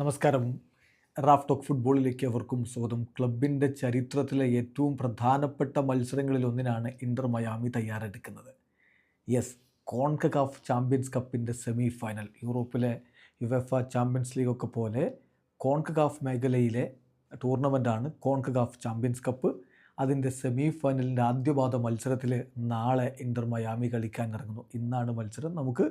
നമസ്കാരം. Raf talk ഫുട്ബോളിലേക്ക് അവർക്കും സ്വാഗതം. ക്ലബിന്റെ ചരിത്രത്തിലെ ഏറ്റവും പ്രധാനപ്പെട്ട മത്സരങ്ങളിൽ ഒന്നിനാണ് ഇന്റർ മയാമി തയ്യാറെടുക്കുന്നത്. യെസ് കോൺകകാഫ് ചാമ്പ്യൻസ് കപ്പിന്റെ സെമി ഫൈനൽ യൂറോപ്പിലെ യുവെഫ ചാമ്പ്യൻസ് ലീഗൊക്കെ പോലെ കോൺകകാഫ് മേഖലയിലെ ടൂർണമെന്റാണ് കോൺകകാഫ് ചാമ്പ്യൻസ് കപ്പ്. അതിന്റെ സെമി ഫൈനലിന്റെ ആദ്യപാദ മത്സരത്തിൽ നാളെ ഇന്റർ മയാമി കളിക്കാൻ ഇറങ്ങുന്നു. ഇന്നാണ് മത്സരം. നമുക്ക്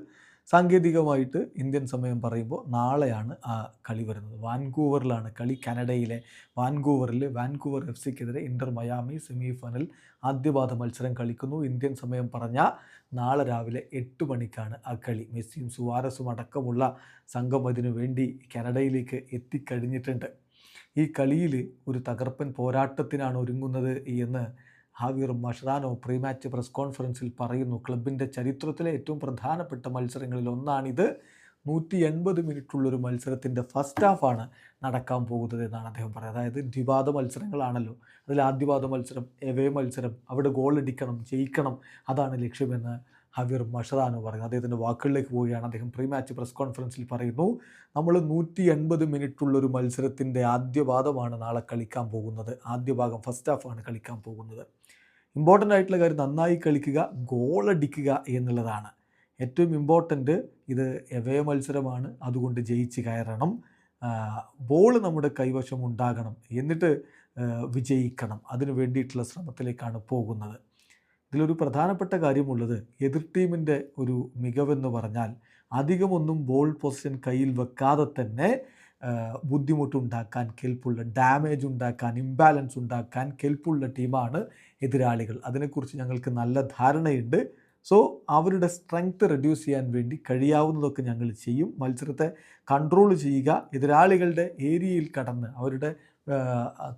സാങ്കേതികമായിട്ട് ഇന്ത്യൻ സമയം പറയുമ്പോൾ നാളെയാണ് ആ കളി വരുന്നത്. വാൻകൂവറിലാണ് കളി കാനഡയിലെ വാൻകൂവറിൽ വാൻകൂവർ എഫ് സിക്കെതിരെ ഇന്റർ മയാമി സെമി ഫൈനൽ ആദ്യപാദ മത്സരം കളിക്കുന്നു. ഇന്ത്യൻ സമയം പറഞ്ഞാൽ നാളെ രാവിലെ എട്ട് മണിക്കാണ് ആ കളി. മെസ്സിയും സുവാരസും അടക്കമുള്ള സംഘം അതിനു വേണ്ടി കാനഡയിലേക്ക് എത്തിക്കഴിഞ്ഞിട്ടുണ്ട്. ഈ കളിയിൽ ഒരു തകർപ്പൻ പോരാട്ടത്തിനാണ് ഒരുങ്ങുന്നത് എന്ന് ഹാവിയർ മഷ്റാനോ പ്രീമാച്ച് പ്രസ് കോൺഫറൻസിൽ പറയുന്നു ക്ലബിന്റെ ചരിത്രത്തിലെ ഏറ്റവും പ്രധാനപ്പെട്ട മത്സരങ്ങളിൽ ഒന്നാണിത്. നൂറ്റി എൺപത് മിനിറ്റുള്ളൊരു മത്സരത്തിന്റെ ഫസ്റ്റ് ഹാഫാണ് നടക്കാൻ പോകുന്നത് എന്നാണ് അദ്ദേഹം പറയുന്നത്. അതായത് ദ്വിവാദ മത്സരങ്ങളാണല്ലോ. അതിൽ ആദ്യവാദ മത്സരം എവേ മത്സരം അവിടെ ഗോൾ അടിക്കണം ജയിക്കണം അതാണ് ലക്ഷ്യമെന്ന് ഹവിർ മഷറാനോ പറയുന്നത്. അദ്ദേഹത്തിന്റെ വാക്കുകളിലേക്ക് പോവുകയാണ്. അദ്ദേഹം പ്രീ മാച്ച് പ്രസ് കോൺഫറൻസിൽ പറയുന്നു നമ്മൾ നൂറ്റി എൺപത് മിനിറ്റുള്ളൊരു മത്സരത്തിന്റെ ആദ്യ പാദമാണ് നാളെ കളിക്കാൻ പോകുന്നത്. ആദ്യ ഭാഗം ഫസ്റ്റ് ഹാഫാണ് കളിക്കാൻ പോകുന്നത്. ഇമ്പോർട്ടന്റ് ആയിട്ടുള്ള കാര്യം നന്നായി കളിക്കുക ഗോളടിക്കുക എന്നുള്ളതാണ്. ഏറ്റവും ഇമ്പോർട്ടന്റ് ഇത് എവേ മത്സരമാണ്. അതുകൊണ്ട് ജയിച്ച് കയറണം. ബോൾ നമ്മുടെ കൈവശം ഉണ്ടാകണം. എന്നിട്ട് വിജയിക്കണം. അതിനു വേണ്ടിയിട്ടുള്ള ശ്രമത്തിലേക്കാണ് പോകുന്നത്. ഇതിലൊരു പ്രധാനപ്പെട്ട കാര്യമുള്ളത് എതിർ ടീമിന്റെ ഒരു മികവെന്ന് പറഞ്ഞാൽ അധികമൊന്നും ബോൾ പൊസിഷൻ കയ്യിൽ വെക്കാതെ തന്നെ ബുദ്ധിമുട്ടുണ്ടാക്കാൻ കെൽപ്പുള്ള ഡാമേജ് ഉണ്ടാക്കാൻ ഇംബാലൻസ് ഉണ്ടാക്കാൻ കെൽപ്പുള്ള ടീമാണ് എതിരാളികൾ. അതിനെക്കുറിച്ച് ഞങ്ങൾക്ക് നല്ല ധാരണയുണ്ട്. സോ അവരുടെ സ്ട്രെങ്ത് റെഡ്യൂസ് ചെയ്യാൻ വേണ്ടി കഴിയാവുന്നതൊക്കെ ഞങ്ങൾ ചെയ്യും. മത്സരത്തെ കൺട്രോൾ ചെയ്യുക എതിരാളികളുടെ ഏരിയയിൽ കടന്ന് അവരുടെ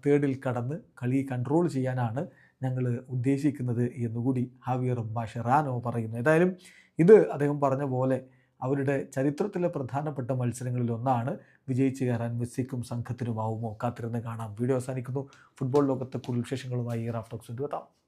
തേർഡിൽ കടന്ന് കളി കൺട്രോൾ ചെയ്യാനാണ് ഞങ്ങൾ ഉദ്ദേശിക്കുന്നത് എന്നുകൂടി ഹാവിയർ ബഷറാനോ പറയുന്നു. ഏതായാലും ഇത് അദ്ദേഹം പറഞ്ഞ പോലെ അവരുടെ ചരിത്രത്തിലെ പ്രധാനപ്പെട്ട മത്സരങ്ങളിൽ ഒന്നാണ്. വിജയിച്ചു കയറാൻ മെസ്സിക്കും സംഘത്തിനുമാവുമോ കാത്തിരുന്ന് കാണാം. വീഡിയോ അവസാനിക്കുന്നു. ഫുട്ബോൾ ലോകത്തെ കൂടുതൽ വിശേഷങ്ങളുമായി റാഫ്റ്റോക്സ് എത്താം.